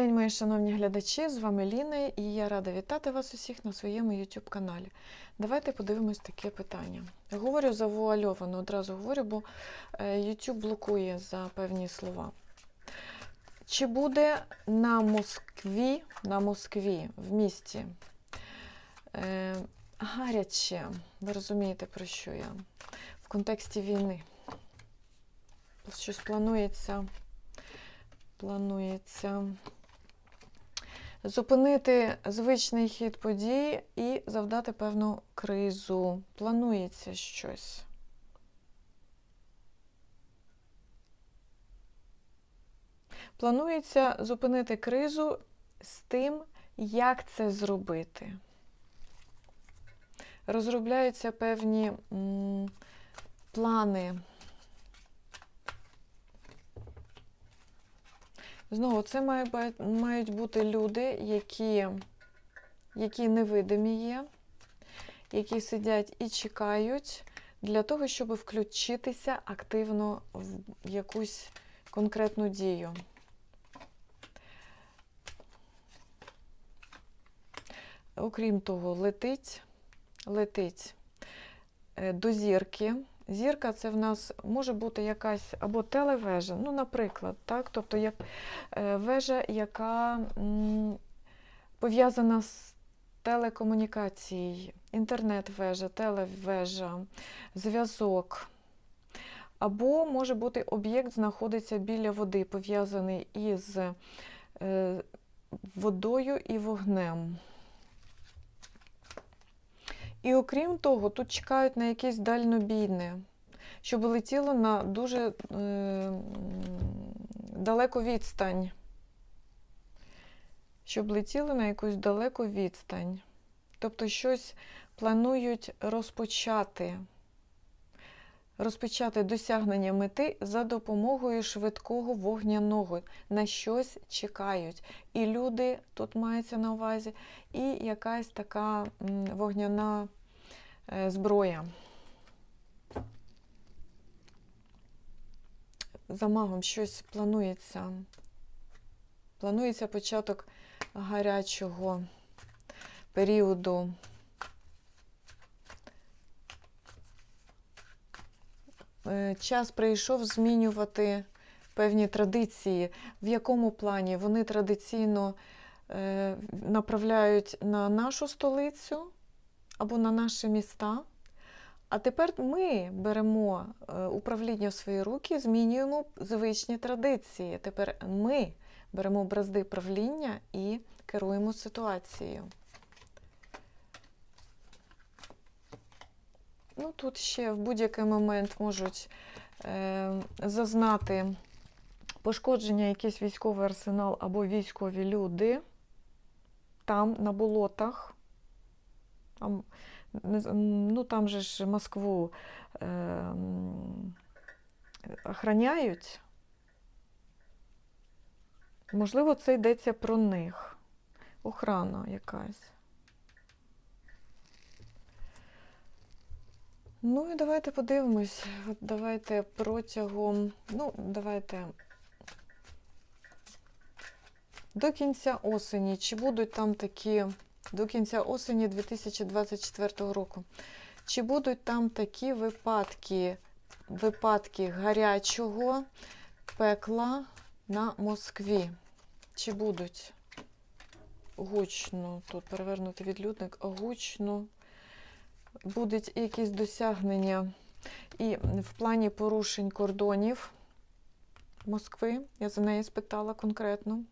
День, мої шановні глядачі, з вами Ліна, і я рада вітати вас усіх на своєму YouTube каналі. Давайте подивимось таке питання. Говорю завуальовано, одразу говорю, бо е, YouTube блокує за певні слова. Чи буде на Москві, на Москві в місті е, гаряче, ви розумієте, про що я? В контексті війни. Щось планується, планується зупинити звичний хід подій і завдати певну кризу. Планується щось. Планується зупинити кризу з тим, як це зробити. Розробляються певні м, плани. Знову, це має мають бути люди, які, які невидимі є, які сидять і чекають для того, щоб включитися активно в якусь конкретну дію. Окрім того, летить, летить е, до зірки. Зірка це в нас може бути якась або телевежа, ну, наприклад, так? тобто як е, вежа, яка пов'язана з телекомунікацією, інтернет-вежа, телевежа, зв'язок. Або може бути об'єкт знаходиться біля води, пов'язаний із е, водою і вогнем. І окрім того, тут чекають на якесь дальнобійне, щоб летіло на дуже е, далеку відстань. Щоб летіло на якусь далеку відстань. Тобто щось планують розпочати. Розпочати досягнення мети за допомогою швидкого вогняного. На щось чекають. І люди тут мається на увазі, і якась така вогняна зброя. За магом щось планується. Планується початок гарячого періоду. Е, Час прийшов змінювати певні традиції. В якому плані вони традиційно е, направляють на нашу столицю або на наші міста. А тепер ми беремо е, управління в свої руки, змінюємо звичні традиції. Тепер ми беремо бразди правління і керуємо ситуацією. Ну, тут ще в будь-який момент можуть е, зазнати пошкодження якийсь військовий арсенал або військові люди там, на болотах. Там, ну, там же ж Москву е, охраняють. Можливо, це йдеться про них. Охрана якась. Ну і давайте подивимось. От давайте протягом. Ну, давайте. До кінця осені. Чи будуть там такі. До кінця осені 2024 року. Чи будуть там такі випадки, випадки гарячого пекла на Москві? Чи будуть гучно, тут перевернути відлюдник, гучно будуть якісь досягнення і в плані порушень кордонів Москви, я за неї спитала конкретно,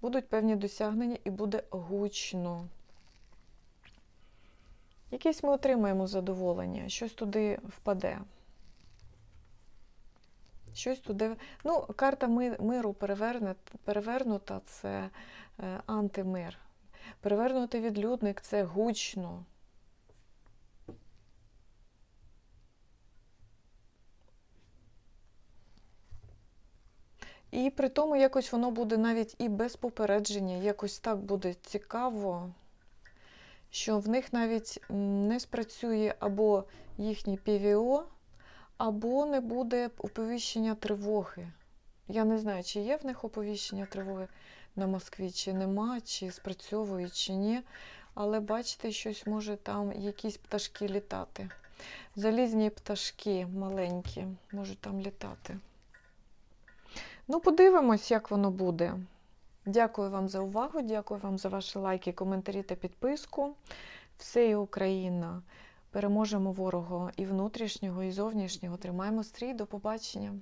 будуть певні досягнення і буде гучно. Якесь ми отримаємо задоволення, щось туди впаде. Щось туди. Ну, карта миру перевернута це е, антимир. Перевернутий відлюдник це гучно. І при тому якось воно буде навіть і без попередження, якось так буде цікаво, що в них навіть не спрацює або їхній ПВО, або не буде оповіщення тривоги. Я не знаю, чи є в них оповіщення тривоги. на Москві, чи нема, чи спрацьовують, чи ні. Але бачите, щось може там якісь пташки літати. Залізні пташки маленькі можуть там літати. Ну, подивимось, як воно буде. Дякую вам за увагу, дякую вам за ваші лайки, коментарі та підписку. Все і Україна. Переможемо ворога і внутрішнього, і зовнішнього. Тримаємо стрій. До побачення.